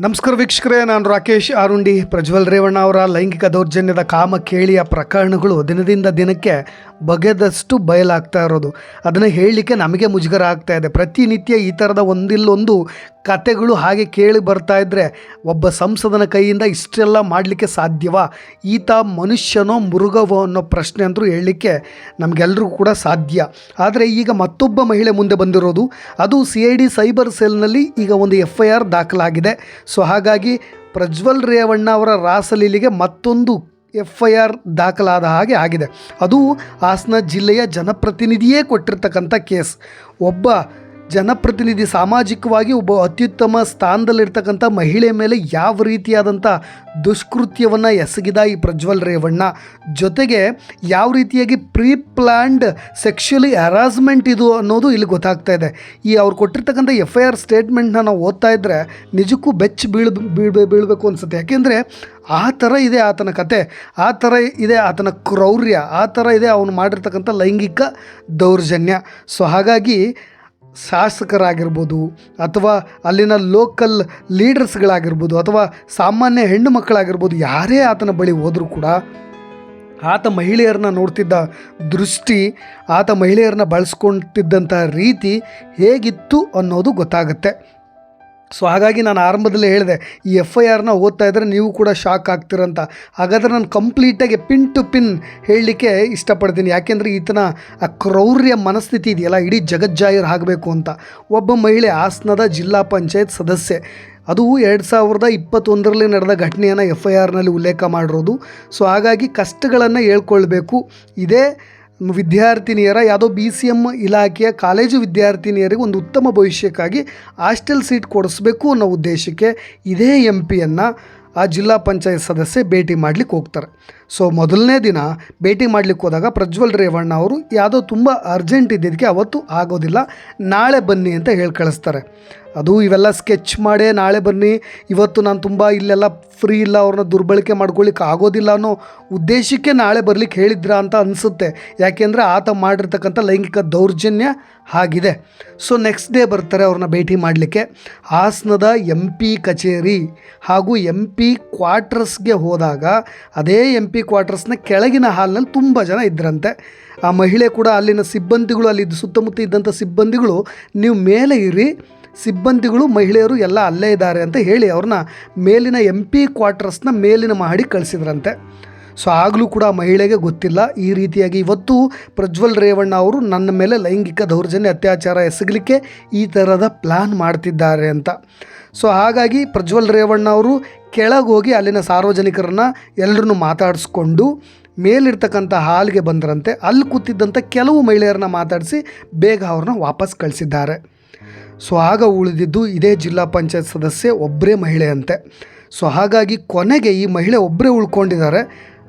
ನಮಸ್ಕಾರ ವೀಕ್ಷಕರೇ, ನಾನು ರಾಕೇಶ್ ಆರುಂಡಿ. ಪ್ರಜ್ವಲ್ ರೇವಣ್ಣ ಅವರ ಲೈಂಗಿಕ ದೌರ್ಜನ್ಯದ ಕಾಮ ಕೇಳಿಯ ಪ್ರಕರಣಗಳು ದಿನದಿಂದ ದಿನಕ್ಕೆ ಬಗೆದಷ್ಟು ಬಯಲಾಗ್ತಾ ಇರೋದು. ಅದನ್ನು ಹೇಳಲಿಕ್ಕೆ ನಮಗೆ ಮುಜುಗರ ಆಗ್ತಾ ಇದೆ. ಪ್ರತಿನಿತ್ಯ ಈ ಥರದ ಒಂದಿಲ್ಲೊಂದು ಕತೆಗಳು ಹಾಗೆ ಕೇಳಿ ಬರ್ತಾ ಇದ್ದರೆ ಒಬ್ಬ ಸಂಸದನ ಕೈಯಿಂದ ಇಷ್ಟೆಲ್ಲ ಮಾಡಲಿಕ್ಕೆ ಸಾಧ್ಯವಾ? ಈತ ಮನುಷ್ಯನೋ ಮೃಗವೋ ಅನ್ನೋ ಪ್ರಶ್ನೆ ಅಂತೂ ಹೇಳಲಿಕ್ಕೆ ನಮಗೆಲ್ಲರಿಗೂ ಕೂಡ ಸಾಧ್ಯ. ಆದರೆ ಈಗ ಮತ್ತೊಬ್ಬ ಮಹಿಳೆ ಮುಂದೆ ಬಂದಿರೋದು. ಅದು ಸಿ ಐ ಡಿ ಸೈಬರ್ ಸೆಲ್ನಲ್ಲಿ ಈಗ ಒಂದು ಎಫ್ ಐ ಆರ್ ದಾಖಲಾಗಿದೆ. ಸೊ ಹಾಗಾಗಿ ಪ್ರಜ್ವಲ್ ರೇವಣ್ಣ ಅವರ ರಾಸಲೀಲಿಗೆ ಮತ್ತೊಂದು ಎಫ್ ಐ ಆರ್ ದಾಖಲಾದ ಹಾಗೆ ಆಗಿದೆ. ಅದು ಹಾಸನ ಜಿಲ್ಲೆಯ ಜನಪ್ರತಿನಿಧಿಯೇ ಕೊಟ್ಟಿರ್ತಕ್ಕಂಥ ಕೇಸ್. ಒಬ್ಬ ಜನಪ್ರತಿನಿಧಿ ಸಾಮಾಜಿಕವಾಗಿ ಒಬ್ಬ ಅತ್ಯುತ್ತಮ ಸ್ಥಾನದಲ್ಲಿರ್ತಕ್ಕಂಥ ಮಹಿಳೆ ಮೇಲೆ ಯಾವ ರೀತಿಯಾದಂಥ ದುಷ್ಕೃತ್ಯವನ್ನು ಎಸಗಿದ ಈ ಪ್ರಜ್ವಲ್ ರೇವಣ್ಣ? ಜೊತೆಗೆ ಯಾವ ರೀತಿಯಾಗಿ ಪ್ರೀ ಪ್ಲ್ಯಾಂಡ್ ಸೆಕ್ಷುಲಿ ಹರಾಸ್ಮೆಂಟ್ ಇದು ಅನ್ನೋದು ಇಲ್ಲಿ ಗೊತ್ತಾಗ್ತಾ ಇದೆ. ಈ ಅವ್ರು ಕೊಟ್ಟಿರ್ತಕ್ಕಂಥ ಎಫ್ ಐ ಆರ್ ಸ್ಟೇಟ್ಮೆಂಟ್ನ ನಾವು ಓದ್ತಾ ಇದ್ದರೆ ನಿಜಕ್ಕೂ ಬೆಚ್ಚ ಬೀಳ್ ಬೀಳ್ ಬೀಳಬೇಕು ಅನಿಸುತ್ತೆ. ಯಾಕೆಂದರೆ ಆ ಥರ ಇದೆ ಆತನ ಕತೆ, ಆ ಥರ ಇದೆ ಆತನ ಕ್ರೌರ್ಯ, ಆ ಥರ ಇದೆ ಅವನು ಮಾಡಿರ್ತಕ್ಕಂಥ ಲೈಂಗಿಕ ದೌರ್ಜನ್ಯ. ಸೊ ಹಾಗಾಗಿ ಶಾಸಕರಾಗಿರ್ಬೋದು ಅಥವಾ ಅಲ್ಲಿನ ಲೋಕಲ್ ಲೀಡರ್ಸ್ಗಳಾಗಿರ್ಬೋದು ಅಥವಾ ಸಾಮಾನ್ಯ ಹೆಣ್ಣು ಮಕ್ಕಳಾಗಿರ್ಬೋದು, ಯಾರೇ ಆತನ ಬಳಿ ಹೋದರೂ ಕೂಡ ಆತ ಮಹಿಳೆಯರನ್ನ ನೋಡ್ತಿದ್ದ ದೃಷ್ಟಿ, ಆತ ಮಹಿಳೆಯರನ್ನ ಬಳಸ್ಕೊಳ್ತಿದ್ದಂಥ ರೀತಿ ಹೇಗಿತ್ತು ಅನ್ನೋದು ಗೊತ್ತಾಗುತ್ತೆ. ಸೊ ಹಾಗಾಗಿ ನಾನು ಆರಂಭದಲ್ಲೇ ಹೇಳಿದೆ, ಈ ಎಫ್ ಐ ಆರ್ನ ಓದ್ತಾ ಇದ್ದರೆ ನೀವು ಕೂಡ ಶಾಕ್ ಆಗ್ತಿರಂತ. ಹಾಗಾದರೆ ನಾನು ಕಂಪ್ಲೀಟಾಗಿ ಪಿನ್ ಟು ಪಿನ್ ಹೇಳಲಿಕ್ಕೆ ಇಷ್ಟಪಡ್ತೀನಿ. ಯಾಕೆಂದರೆ ಈತನ ಆ ಕ್ರೌರ್ಯ ಮನಸ್ಥಿತಿ ಇದೆಯಲ್ಲ, ಇಡೀ ಜಗಜ್ಜಾಹಿರ್ ಆಗಬೇಕು ಅಂತ. ಒಬ್ಬ ಮಹಿಳೆ ಹಾಸನದ ಜಿಲ್ಲಾ ಪಂಚಾಯತ್ ಸದಸ್ಯೆ. ಅದು ಎರಡು ಸಾವಿರದ ಇಪ್ಪತ್ತೊಂದರಲ್ಲಿ ನಡೆದ ಘಟನೆಯನ್ನು ಎಫ್ ಐ ಆರ್ನಲ್ಲಿ ಉಲ್ಲೇಖ ಮಾಡಿರೋದು. ಸೊ ಹಾಗಾಗಿ ಕಷ್ಟಗಳನ್ನು ಹೇಳ್ಕೊಳ್ಬೇಕು. ಇದೇ ವಿದ್ಯಾರ್ಥಿನಿಯರ, ಯಾವುದೋ ಬಿ ಸಿ ಎಂ ಇಲಾಖೆಯ ಕಾಲೇಜು ವಿದ್ಯಾರ್ಥಿನಿಯರಿಗೆ ಒಂದು ಉತ್ತಮ ಭವಿಷ್ಯಕ್ಕಾಗಿ ಹಾಸ್ಟೆಲ್ ಸೀಟ್ ಕೊಡಿಸ್ಬೇಕು ಅನ್ನೋ ಉದ್ದೇಶಕ್ಕೆ ಇದೇ ಎಂ ಪಿಯನ್ನು ಆ ಜಿಲ್ಲಾ ಪಂಚಾಯತ್ ಸದಸ್ಯೆ ಭೇಟಿ ಮಾಡಲಿಕ್ಕೆ ಹೋಗ್ತಾರೆ. ಸೊ ಮೊದಲನೇ ದಿನ ಭೇಟಿ ಮಾಡಲಿಕ್ಕೆ ಹೋದಾಗ ಪ್ರಜ್ವಲ್ ರೇವಣ್ಣ ಅವರು, ಯಾವುದೋ ತುಂಬ ಅರ್ಜೆಂಟ್ ಇದ್ದಿದ್ದಕ್ಕೆ ಅವತ್ತು ಆಗೋದಿಲ್ಲ, ನಾಳೆ ಬನ್ನಿ ಅಂತ ಹೇಳಿ ಕಳಿಸ್ತಾರೆ. ಅದು ಇವೆಲ್ಲ ಸ್ಕೆಚ್ ಮಾಡೇ, ನಾಳೆ ಬನ್ನಿ, ಇವತ್ತು ನಾನು ತುಂಬ ಇಲ್ಲೆಲ್ಲ ಫ್ರೀ ಇಲ್ಲ, ಅವ್ರನ್ನ ದುರ್ಬಳಕೆ ಮಾಡ್ಕೊಳ್ಳಿಕ್ಕೆ ಆಗೋದಿಲ್ಲ ಅನ್ನೋ ಉದ್ದೇಶಕ್ಕೆ ನಾಳೆ ಬರಲಿಕ್ಕೆ ಹೇಳಿದ್ರ ಅಂತ ಅನಿಸುತ್ತೆ. ಯಾಕೆಂದರೆ ಆತ ಮಾಡಿರ್ತಕ್ಕಂಥ ಲೈಂಗಿಕ ದೌರ್ಜನ್ಯ ಆಗಿದೆ. ಸೊ ನೆಕ್ಸ್ಟ್ ಡೇ ಬರ್ತಾರೆ ಅವ್ರನ್ನ ಭೇಟಿ ಮಾಡಲಿಕ್ಕೆ. ಹಾಸನದ ಎಂ ಪಿ ಕಚೇರಿ ಹಾಗೂ ಎಂ ಪಿ ಕ್ವಾರ್ಟರ್ಸ್ಗೆ ಹೋದಾಗ, ಅದೇ ಎಂ ಪಿ ಕ್ವಾರ್ಟರ್ಸ್ನ ಕೆಳಗಿನ ಹಾಲ್ನಲ್ಲಿ ತುಂಬ ಜನ ಇದ್ರಂತೆ. ಆ ಮಹಿಳೆ ಕೂಡ ಅಲ್ಲಿನ ಸಿಬ್ಬಂದಿಗಳು, ಅಲ್ಲಿ ಸುತ್ತಮುತ್ತ ಇದ್ದಂಥ ಸಿಬ್ಬಂದಿಗಳು, ನೀವು ಮೇಲೆ ಇರಿ, ಸಿಬ್ಬಂದಿಗಳು, ಮಹಿಳೆಯರು ಎಲ್ಲ ಅಲ್ಲೇ ಇದ್ದಾರೆ ಅಂತ ಹೇಳಿ ಅವ್ರನ್ನ ಮೇಲಿನ ಎಂ ಪಿ ಕ್ವಾರ್ಟರ್ಸ್ನ ಮೇಲಿನ ಮಹಡಿ ಕಳಿಸಿದ್ರಂತೆ. ಸೊ, ಆಗಲೂ ಕೂಡ ಮಹಿಳೆಗೆ ಗೊತ್ತಿಲ್ಲ. ಈ ರೀತಿಯಾಗಿ ಇವತ್ತು ಪ್ರಜ್ವಲ್ ರೇವಣ್ಣ ಅವರು ನನ್ನ ಮೇಲೆ ಲೈಂಗಿಕ ದೌರ್ಜನ್ಯ, ಅತ್ಯಾಚಾರ ಎಸಗಲಿಕ್ಕೆ ಈ ಥರದ ಪ್ಲ್ಯಾನ್ ಮಾಡ್ತಿದ್ದಾರೆ ಅಂತ. ಸೊ, ಹಾಗಾಗಿ ಪ್ರಜ್ವಲ್ ರೇವಣ್ಣ ಅವರು ಕೆಳಗೆ ಹೋಗಿ ಅಲ್ಲಿನ ಸಾರ್ವಜನಿಕರನ್ನು ಎಲ್ಲರನ್ನು ಮಾತಾಡಿಸ್ಕೊಂಡು ಮೇಲಿರ್ತಕ್ಕಂಥ ಹಾಲ್ಗೆ ಬಂದರಂತೆ, ಅಲ್ಲಿ ಕೂತಿದ್ದಂಥ ಕೆಲವು ಮಹಿಳೆಯರನ್ನ ಮಾತಾಡಿಸಿ ಬೇಗ ಅವ್ರನ್ನ ವಾಪಸ್ ಕಳಿಸಿದ್ದಾರೆ. ಸೊ ಆಗ ಉಳಿದಿದ್ದು ಇದೇ ಜಿಲ್ಲಾ ಪಂಚಾಯತ್ ಸದಸ್ಯೆ ಒಬ್ಬರೇ ಮಹಿಳೆಯಂತೆ. ಸೊ ಹಾಗಾಗಿ ಕೊನೆಗೆ ಈ ಮಹಿಳೆ ಒಬ್ಬರೇ ಉಳ್ಕೊಂಡಿದ್ದಾರೆ.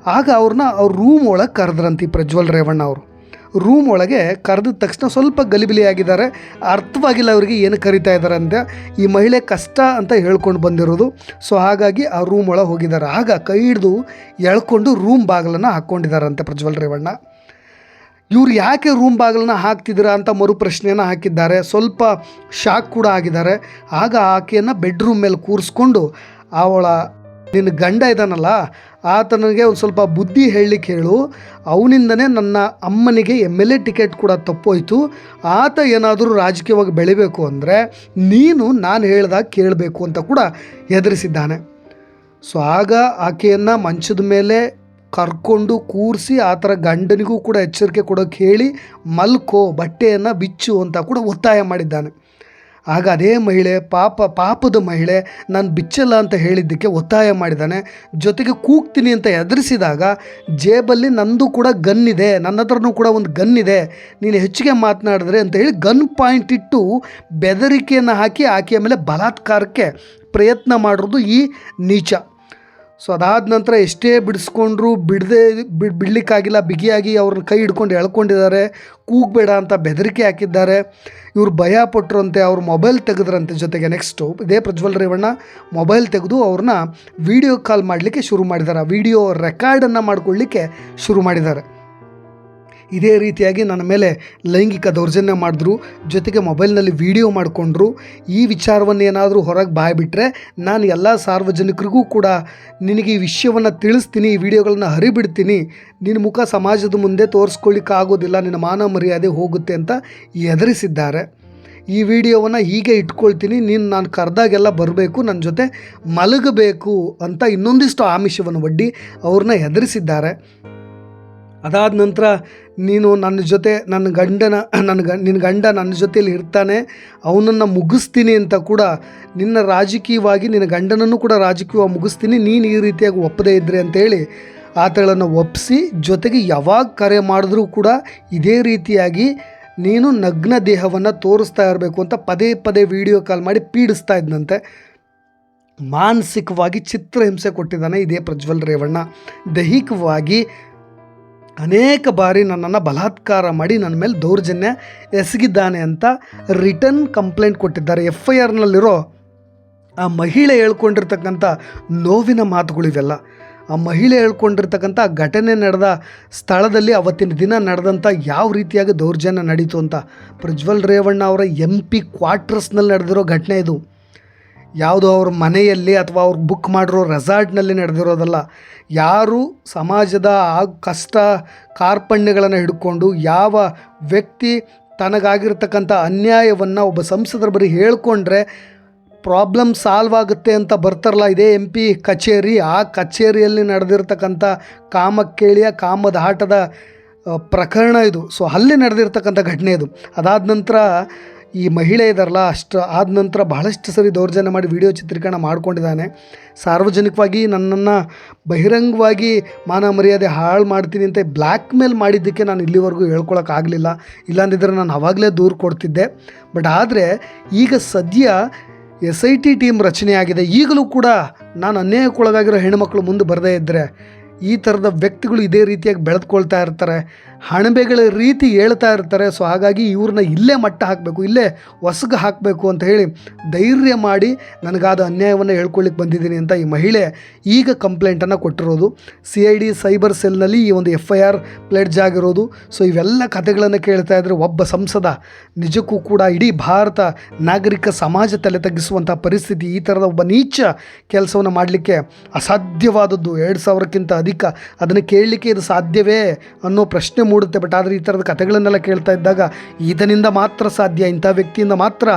ಆಗ ಅವ್ರನ್ನ ಅವ್ರ ರೂಮ್ ಒಳಗೆ ಕರೆದ್ರಂತೆ ಪ್ರಜ್ವಲ್ ರೇವಣ್ಣ ಅವರು. ರೂಮ್ ಒಳಗೆ ಕರೆದ ತಕ್ಷಣ ಸ್ವಲ್ಪ ಗಲಿಬಿಲಿ ಆಗಿದ್ದಾರೆ ಅರ್ಥವಾಗಿಲ್ಲ ಅವರಿಗೆ ಏನು ಕರಿತಾ ಇದ್ದಾರೆ ಅಂತ. ಈ ಮಹಿಳೆ ಕಷ್ಟ ಅಂತ ಹೇಳ್ಕೊಂಡು ಬಂದಿರೋದು. ಸೊ ಹಾಗಾಗಿ ಆ ರೂಮ್ ಒಳಗೆ ಹೋಗಿದ್ದಾರೆ. ಆಗ ಕೈ ಹಿಡಿದು ಎಳ್ಕೊಂಡು ರೂಮ್ ಬಾಗಿಲನ್ನು ಹಾಕ್ಕೊಂಡಿದ್ದಾರಂತೆ ಪ್ರಜ್ವಲ್ ರೇವಣ್ಣ. ಇವ್ರು ಯಾಕೆ ರೂಮ್ ಬಾಗಿಲನ್ನ ಹಾಕ್ತಿದ್ದೀರಾ ಅಂತ ಮರು ಪ್ರಶ್ನೆಯನ್ನು ಹಾಕಿದ್ದಾರೆ. ಸ್ವಲ್ಪ ಶಾಕ್ ಕೂಡ ಆಗಿದ್ದಾರೆ. ಆಗ ಆಕೆಯನ್ನು ಬೆಡ್ರೂಮ್ ಮೇಲೆ ಕೂರಿಸ್ಕೊಂಡು ಅವಳ ನಿನ್ನ ಗಂಡ ಇದ್ದಾನಲ್ಲ ಆತನಿಗೆ ಒಂದು ಸ್ವಲ್ಪ ಬುದ್ಧಿ ಹೇಳಲಿಕ್ಕೆ ಹೇಳು. ಅವನಿಂದನೇ ನನ್ನ ಅಮ್ಮನಿಗೆ ಎಂ ಎಲ್ ಎ ಟಿಕೆಟ್ ಕೂಡ ತಪ್ಪೋಯ್ತು. ಆತ ಏನಾದರೂ ರಾಜಕೀಯವಾಗಿ ಬೆಳಿಬೇಕು ಅಂದರೆ ನೀನು ನಾನು ಹೇಳ್ದಾಗ ಕೇಳಬೇಕು ಅಂತ ಕೂಡ ಹೆದರಿಸಿದ್ದಾನೆ. ಸೊ ಆಗ ಆಕೆಯನ್ನು ಮಂಚದ ಮೇಲೆ ಕರ್ಕೊಂಡು ಕೂರಿಸಿ ಆ ಥರ ಗಂಡನಿಗೂ ಕೂಡ ಎಚ್ಚರಿಕೆ ಕೊಡೋಕ್ಕೆ ಹೇಳಿ ಮಲ್ಕೋ, ಬಟ್ಟೆಯನ್ನು ಬಿಚ್ಚು ಅಂತ ಕೂಡ ಒತ್ತಾಯ ಮಾಡಿದ್ದಾನೆ. ಆಗ ಅದೇ ಮಹಿಳೆ, ಪಾಪ, ಪಾಪದ ಮಹಿಳೆ ನಾನು ಬಿಚ್ಚಲ್ಲ ಅಂತ ಹೇಳಿದ್ದಕ್ಕೆ ಒತ್ತಾಯ ಮಾಡಿದ್ದಾನೆ ಜೊತೆಗೆ ಕೂಗ್ತೀನಿ ಅಂತ ಎದುರಿಸಿದಾಗ ಜೇಬಲ್ಲಿ ನಂದು ಕೂಡ ಗನ್ ಇದೆ, ನನ್ನ ಹತ್ರನೂ ಕೂಡ ಒಂದು ಗನ್ ಇದೆ, ನೀನು ಹೆಚ್ಚಿಗೆ ಮಾತನಾಡಿದ್ರೆ ಅಂತ ಹೇಳಿ ಗನ್ ಪಾಯಿಂಟ್ ಇಟ್ಟು ಬೆದರಿಕೆಯನ್ನು ಹಾಕಿ ಆಕೆಯ ಮೇಲೆ ಬಲಾತ್ಕಾರಕ್ಕೆ ಪ್ರಯತ್ನ ಮಾಡಿರೋದು ಈ ನೀಚ. ಸೊ ಅದಾದ ನಂತರ ಎಷ್ಟೇ ಬಿಡಿಸ್ಕೊಂಡ್ರು ಬಿಡದೆ ಬಿಡ್, ಬಿಡ್ಲಿಕ್ಕಾಗಿಲ್ಲ, ಬಿಗಿಯಾಗಿ ಅವ್ರನ್ನ ಕೈ ಹಿಡ್ಕೊಂಡು ಎಳ್ಕೊಂಡಿದ್ದಾರೆ, ಕೂಗಬೇಡ ಅಂತ ಬೆದರಿಕೆ ಹಾಕಿದ್ದಾರೆ. ಇವರು ಭಯ ಪಟ್ಟರಂತೆ ಅವ್ರ ಮೊಬೈಲ್ ತೆಗೆದ್ರಂತೆ ಜೊತೆಗೆ ನೆಕ್ಸ್ಟು ಇದೇ ಪ್ರಜ್ವಲ್ ರೇವಣ್ಣ ಮೊಬೈಲ್ ತೆಗೆದು ಅವ್ರನ್ನ ವಿಡಿಯೋ ಕಾಲ್ ಮಾಡಲಿಕ್ಕೆ ಶುರು ಮಾಡಿದ್ದಾರೆ. ವಿಡಿಯೋ ರೆಕಾರ್ಡನ್ನು ಮಾಡ್ಕೊಳ್ಳಿಕ್ಕೆ ಶುರು ಮಾಡಿದ್ದಾರೆ. ಇದೇ ರೀತಿಯಾಗಿ ನನ್ನ ಮೇಲೆ ಲೈಂಗಿಕ ದೌರ್ಜನ್ಯ ಮಾಡಿದ್ರು, ಜೊತೆಗೆ ಮೊಬೈಲ್ನಲ್ಲಿ ವಿಡಿಯೋ ಮಾಡಿಕೊಂಡ್ರು. ಈ ವಿಚಾರವನ್ನು ಏನಾದರೂ ಹೊರಗೆ ಬಾಯ್ಬಿಟ್ರೆ ನಾನು ಎಲ್ಲ ಸಾರ್ವಜನಿಕರಿಗೂ ಕೂಡ ನಿನಗೆ ಈ ವಿಷಯವನ್ನು ತಿಳಿಸ್ತೀನಿ, ಈ ವಿಡಿಯೋಗಳನ್ನು ಹರಿಬಿಡ್ತೀನಿ. ನಿನ್ನ ಮುಖ ಸಮಾಜದ ಮುಂದೆ ತೋರಿಸ್ಕೊಳ್ಳಿಕ್ಕಾಗೋದಿಲ್ಲ ನಿನ್ನ ಮಾನ ಮರ್ಯಾದೆ ಹೋಗುತ್ತೆ ಅಂತ ಎದುರಿಸಿದ್ದಾರೆ. ಈ ವಿಡಿಯೋವನ್ನು ಹೀಗೆ ಇಟ್ಕೊಳ್ತೀನಿ, ನೀನು ನಾನು ಕರೆದಾಗೆಲ್ಲ ಬರಬೇಕು, ನನ್ನ ಜೊತೆ ಮಲಗಬೇಕು ಅಂತ ಇನ್ನೊಂದಿಷ್ಟು ಆಮಿಷವನ್ನು ಒಡ್ಡಿ ಅವ್ರನ್ನ ಹೆದರಿಸಿದ್ದಾರೆ ಅದಾದ ನಂತರ ನೀನು ನನ್ನ ಜೊತೆ, ನನ್ನ ಗಂಡನ, ನನ್ನ ಗ ನಿನ್ನ ಗಂಡ ನನ್ನ ಜೊತೆಯಲ್ಲಿ ಇರ್ತಾನೆ, ಅವನನ್ನು ಮುಗಿಸ್ತೀನಿ ಅಂತ ಕೂಡ ನಿನ್ನ ರಾಜಕೀಯವಾಗಿ, ನಿನ್ನ ಗಂಡನನ್ನು ಕೂಡ ರಾಜಕೀಯವಾಗಿ ಮುಗಿಸ್ತೀನಿ, ನೀನು ಈ ರೀತಿಯಾಗಿ ಒಪ್ಪದೇ ಇದ್ದರೆ ಅಂತೇಳಿ ಆತಗಳನ್ನು ಒಪ್ಪಿಸಿ ಜೊತೆಗೆ ಯಾವಾಗ ಕರೆ ಮಾಡಿದ್ರೂ ಕೂಡ ಇದೇ ರೀತಿಯಾಗಿ ನೀನು ನಗ್ನ ದೇಹವನ್ನು ತೋರಿಸ್ತಾ ಇರಬೇಕು ಅಂತ ಪದೇ ಪದೇ ವಿಡಿಯೋ ಕಾಲ್ ಮಾಡಿ ಪೀಡಿಸ್ತಾ ಇದ್ದಂತೆ ಮಾನಸಿಕವಾಗಿ ಚಿತ್ರಹಿಂಸೆ ಕೊಟ್ಟಿದ್ದಾನೆ ಇದೇ ಪ್ರಜ್ವಲ್ ರೇವಣ್ಣ. ದೈಹಿಕವಾಗಿ ಅನೇಕ ಬಾರಿ ನನ್ನನ್ನು ಬಲಾತ್ಕಾರ ಮಾಡಿ ನನ್ನ ಮೇಲೆ ದೌರ್ಜನ್ಯ ಎಸಗಿದ್ದಾನೆ ಅಂತ ರಿಟರ್ನ್ ಕಂಪ್ಲೇಂಟ್ ಕೊಟ್ಟಿದ್ದಾರೆ. ಎಫ್ ಐ ಆರ್ನಲ್ಲಿರೋ ಆ ಮಹಿಳೆ ಹೇಳ್ಕೊಂಡಿರ್ತಕ್ಕಂಥ ನೋವಿನ ಮಾತುಗಳಿವೆಲ್ಲ ಆ ಮಹಿಳೆ ಹೇಳ್ಕೊಂಡಿರ್ತಕ್ಕಂಥ ಘಟನೆ ನಡೆದ ಸ್ಥಳದಲ್ಲಿ ಅವತ್ತಿನ ದಿನ ನಡೆದಂಥ ಯಾವ ರೀತಿಯಾಗಿ ದೌರ್ಜನ್ಯ ನಡೀತು ಅಂತ ಪ್ರಜ್ವಲ್ ರೇವಣ್ಣ ಅವರ ಎಂ ಪಿ ಕ್ವಾರ್ಟರ್ಸ್ನಲ್ಲಿ ನಡೆದಿರೋ ಘಟನೆ ಇದು. ಯಾವುದೋ ಅವ್ರ ಮನೆಯಲ್ಲಿ ಅಥವಾ ಅವ್ರು ಬುಕ್ ಮಾಡಿರೋ ರೆಸಾರ್ಟ್ನಲ್ಲಿ ನಡೆದಿರೋದಲ್ಲ, ಯಾರು ಸಮಾಜದ ಆ ಕಷ್ಟ ಕಾರ್ಪಣ್ಯಗಳನ್ನು ಹಿಡ್ಕೊಂಡು ಯಾವ ವ್ಯಕ್ತಿ ತನಗಾಗಿರ್ತಕ್ಕಂಥ ಅನ್ಯಾಯವನ್ನು ಒಬ್ಬ ಸಂಸದರ ಬರೀ ಹೇಳ್ಕೊಂಡ್ರೆ ಪ್ರಾಬ್ಲಮ್ ಸಾಲ್ವ್ ಆಗುತ್ತೆ ಅಂತ ಬರ್ತಾರಲ್ಲ ಇದೇ ಎಂ ಪಿ ಕಚೇರಿ, ಆ ಕಚೇರಿಯಲ್ಲಿ ನಡೆದಿರ್ತಕ್ಕಂಥ ಕಾಮಕ್ಕೇಳಿಯ ಕಾಮದ ಆಟದ ಪ್ರಕರಣ ಇದು. ಸೊ ಅಲ್ಲಿ ನಡೆದಿರ್ತಕ್ಕಂಥ ಘಟನೆ ಇದು. ಅದಾದ ನಂತರ ಈ ಮಹಿಳೆ ಇದಾರಲ್ಲ, ಅಷ್ಟು ಆದ ನಂತರ ಬಹಳಷ್ಟು ಸರಿ ದೌರ್ಜನ್ಯ ಮಾಡಿ ವಿಡಿಯೋ ಚಿತ್ರೀಕರಣ ಮಾಡ್ಕೊಂಡಿದ್ದಾನೆ. ಸಾರ್ವಜನಿಕವಾಗಿ ನನ್ನನ್ನು ಬಹಿರಂಗವಾಗಿ ಮಾನ ಮರ್ಯಾದೆ ಹಾಳು ಮಾಡ್ತೀನಿ ಅಂತ ಬ್ಲ್ಯಾಕ್ ಮೇಲ್ ಮಾಡಿದ್ದಕ್ಕೆ ನಾನು ಇಲ್ಲಿವರೆಗೂ ಹೇಳ್ಕೊಳಕ್ಕಾಗಲಿಲ್ಲ ಇಲ್ಲಾಂದಿದ್ರೆ ನಾನು ಅವಾಗಲೇ ದೂರು ಕೊಡ್ತಿದ್ದೆ. ಬಟ್ ಆದರೆ ಈಗ ಸದ್ಯ ಎಸ್ ಐ ಟಿ ಟೀಮ್ ರಚನೆಯಾಗಿದೆ. ಈಗಲೂ ಕೂಡ ನಾನು ಅನ್ಯಾಯಕ್ಕೊಳಗಾಗಿರೋ ಹೆಣ್ಮಕ್ಳು ಮುಂದೆ ಬರದೇ ಇದ್ದರೆ ಈ ಥರದ ವ್ಯಕ್ತಿಗಳು ಇದೇ ರೀತಿಯಾಗಿ ಬೆಳೆದುಕೊಳ್ತಾ ಇರ್ತಾರೆ, ಹಣಬೆಗಳ ರೀತಿ ಹೇಳ್ತಾ ಇರ್ತಾರೆ. ಸೊ ಹಾಗಾಗಿ ಇವ್ರನ್ನ ಇಲ್ಲೇ ಮಟ್ಟ ಹಾಕಬೇಕು, ಇಲ್ಲೇ ಹೊಸಗೆ ಹಾಕಬೇಕು ಅಂತ ಹೇಳಿ ಧೈರ್ಯ ಮಾಡಿ ನನಗಾದ ಅನ್ಯಾಯವನ್ನು ಹೇಳ್ಕೊಳ್ಳಿಕ್ಕೆ ಬಂದಿದ್ದೀನಿ ಅಂತ ಈ ಮಹಿಳೆ ಈಗ ಕಂಪ್ಲೇಂಟನ್ನು ಕೊಟ್ಟಿರೋದು. ಸಿ ಐ ಡಿ ಸೈಬರ್ ಸೆಲ್ನಲ್ಲಿ ಈ ಒಂದು ಎಫ್ ಐ ಆರ್ ಪ್ಲೆಡ್ಜ್ ಆಗಿರೋದು. ಸೊ ಇವೆಲ್ಲ ಕಥೆಗಳನ್ನು ಕೇಳ್ತಾ ಇದ್ದರೆ ಒಬ್ಬ ಸಂಸದ ನಿಜಕ್ಕೂ ಕೂಡ ಇಡೀ ಭಾರತ ನಾಗರಿಕ ಸಮಾಜ ತಲೆ ತಗ್ಗಿಸುವಂಥ ಪರಿಸ್ಥಿತಿ ಈ ಥರದ ಒಬ್ಬ ನೀಚ ಕೆಲಸವನ್ನು ಮಾಡಲಿಕ್ಕೆ ಅಸಾಧ್ಯವಾದದ್ದು. ಎರಡು ಸಾವಿರಕ್ಕಿಂತ ಅಧಿಕ ಅದನ್ನು ಕೇಳಲಿಕ್ಕೆ ಇದು ಸಾಧ್ಯವೇ ಅನ್ನೋ ಪ್ರಶ್ನೆ ಮೂಡುತ್ತೆ. ಬಟ್ ಆದರೆ ಈ ಥರದ ಕಥೆಗಳನ್ನೆಲ್ಲ ಕೇಳ್ತಾ ಇದ್ದಾಗ ಇದನಿಂದ ಮಾತ್ರ ಸಾಧ್ಯ, ಇಂಥ ವ್ಯಕ್ತಿಯಿಂದ ಮಾತ್ರ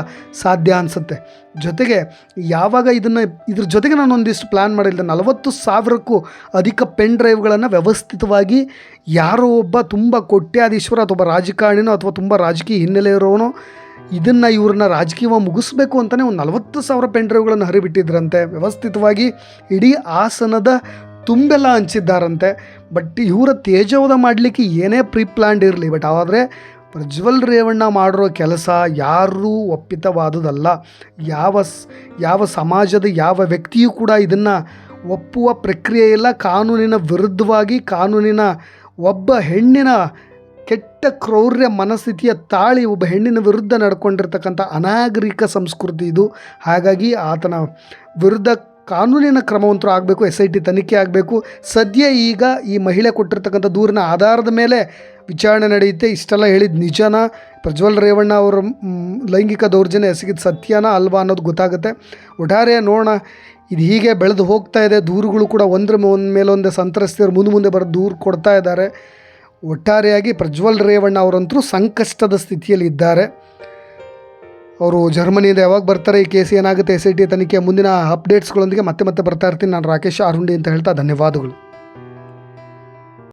ಸಾಧ್ಯ ಅನಿಸುತ್ತೆ. ಜೊತೆಗೆ ಯಾವಾಗ ಇದನ್ನು, ಇದ್ರ ಜೊತೆಗೆ ನಾನು ಒಂದಿಷ್ಟು ಪ್ಲ್ಯಾನ್ ಮಾಡಿಲ್ಲ ನಲವತ್ತು ಸಾವಿರಕ್ಕೂ ಅಧಿಕ ಪೆನ್ ಡ್ರೈವ್ಗಳನ್ನು ವ್ಯವಸ್ಥಿತವಾಗಿ ಯಾರೋ ಒಬ್ಬ ತುಂಬ ಕೊಟ್ಯಾದೀಶ್ವರ ಅಥವಾ ರಾಜಕಾರಣಿನೋ ಅಥವಾ ತುಂಬ ರಾಜಕೀಯ ಹಿನ್ನೆಲೆ ಇರೋನೋ ಇದನ್ನು ಇವ್ರನ್ನ ರಾಜಕೀಯ ಮುಗಿಸ್ಬೇಕು ಅಂತಲೇ ಒಂದು ನಲವತ್ತು ಸಾವಿರ ಪೆನ್ ಡ್ರೈವ್ಗಳನ್ನು ಹರಿಬಿಟ್ಟಿದ್ರಂತೆ. ವ್ಯವಸ್ಥಿತವಾಗಿ ಇಡೀ ಆಸನದ ತುಂಬೆಲ್ಲ ಹಂಚಿದ್ದಾರಂತೆ. ಬಟ್ ಇವರ ತೇಜೋದ ಮಾಡಲಿಕ್ಕೆ ಏನೇ ಪ್ರೀ ಪ್ಲ್ಯಾಂಡ್ ಇರಲಿ, ಬಟ್ ಆದರೆ ಪ್ರಜ್ವಲ್ ರೇವಣ್ಣ ಮಾಡಿರೋ ಕೆಲಸ ಯಾರೂ ಒಪ್ಪಿತವಾದುದಲ್ಲ. ಯಾವ ಯಾವ ಸಮಾಜದ ಯಾವ ವ್ಯಕ್ತಿಯೂ ಕೂಡ ಇದನ್ನು ಒಪ್ಪುವ ಪ್ರಕ್ರಿಯೆ ಇಲ್ಲ. ಕಾನೂನಿನ ವಿರುದ್ಧವಾಗಿ ಕಾನೂನಿನ ಒಬ್ಬ ಹೆಣ್ಣಿನ ಕೆಟ್ಟ ಕ್ರೌರ್ಯ ಮನಸ್ಥಿತಿಯ ತಾಳಿ ಒಬ್ಬ ಹೆಣ್ಣಿನ ವಿರುದ್ಧ ನಡ್ಕೊಂಡಿರ್ತಕ್ಕಂಥ ಅನಾಗರಿಕ ಸಂಸ್ಕೃತಿ ಇದು. ಹಾಗಾಗಿ ಆತನ ವಿರುದ್ಧ ಕಾನೂನಿನ ಕ್ರಮವಂತರೂ ಆಗಬೇಕು ಎಸ್ ಐ ಟಿ ತನಿಖೆ ಆಗಬೇಕು. ಸದ್ಯ ಈಗ ಈ ಮಹಿಳೆ ಕೊಟ್ಟಿರ್ತಕ್ಕಂಥ ದೂರಿನ ಆಧಾರದ ಮೇಲೆ ವಿಚಾರಣೆ ನಡೆಯುತ್ತೆ. ಇಷ್ಟೆಲ್ಲ ಹೇಳಿದ ನಿಜನ? ಪ್ರಜ್ವಲ್ ರೇವಣ್ಣ ಅವರ ಲೈಂಗಿಕ ದೌರ್ಜನ್ಯ ಎಸಗಿದ ಸತ್ಯನ ಅಲ್ವಾ ಅನ್ನೋದು ಗೊತ್ತಾಗುತ್ತೆ. ಒಟ್ಟಾರೆ ನೋಡೋಣ, ಇದು ಹೀಗೆ ಬೆಳೆದು ಹೋಗ್ತಾ ಇದೆ. ದೂರುಗಳು ಕೂಡ ಒಂದ್ರ ಒಂದ್ ಮೇಲೊಂದೇ ಸಂತ್ರಸ್ತರು ಮುಂದೆ ಮುಂದೆ ಬರೆದು ದೂರು ಕೊಡ್ತಾ ಇದ್ದಾರೆ. ಒಟ್ಟಾರೆಯಾಗಿ ಪ್ರಜ್ವಲ್ ರೇವಣ್ಣ ಅವರಂತರೂ ಸಂಕಷ್ಟದ ಸ್ಥಿತಿಯಲ್ಲಿ ಇದ್ದಾರೆ ಅವರು ಜರ್ಮನಿಯಿಂದ ಯಾವಾಗ ಬರ್ತಾರೆ ಈ ಕೇಸ್ ಏನಾಗುತ್ತೆ ಎಸ್ ಐ ಟಿ ತನಿಖೆ ಮುಂದಿನ ಅಪ್ಡೇಟ್ಸ್ಗಳೊಂದಿಗೆ ಮತ್ತೆ ಮತ್ತೆ ಬರ್ತಾ ಇರ್ತೀನಿ. ನಾನು ರಾಕೇಶ್ ಆರುಂಡಿ ಅಂತ ಹೇಳ್ತಾ ಧನ್ಯವಾದಗಳು.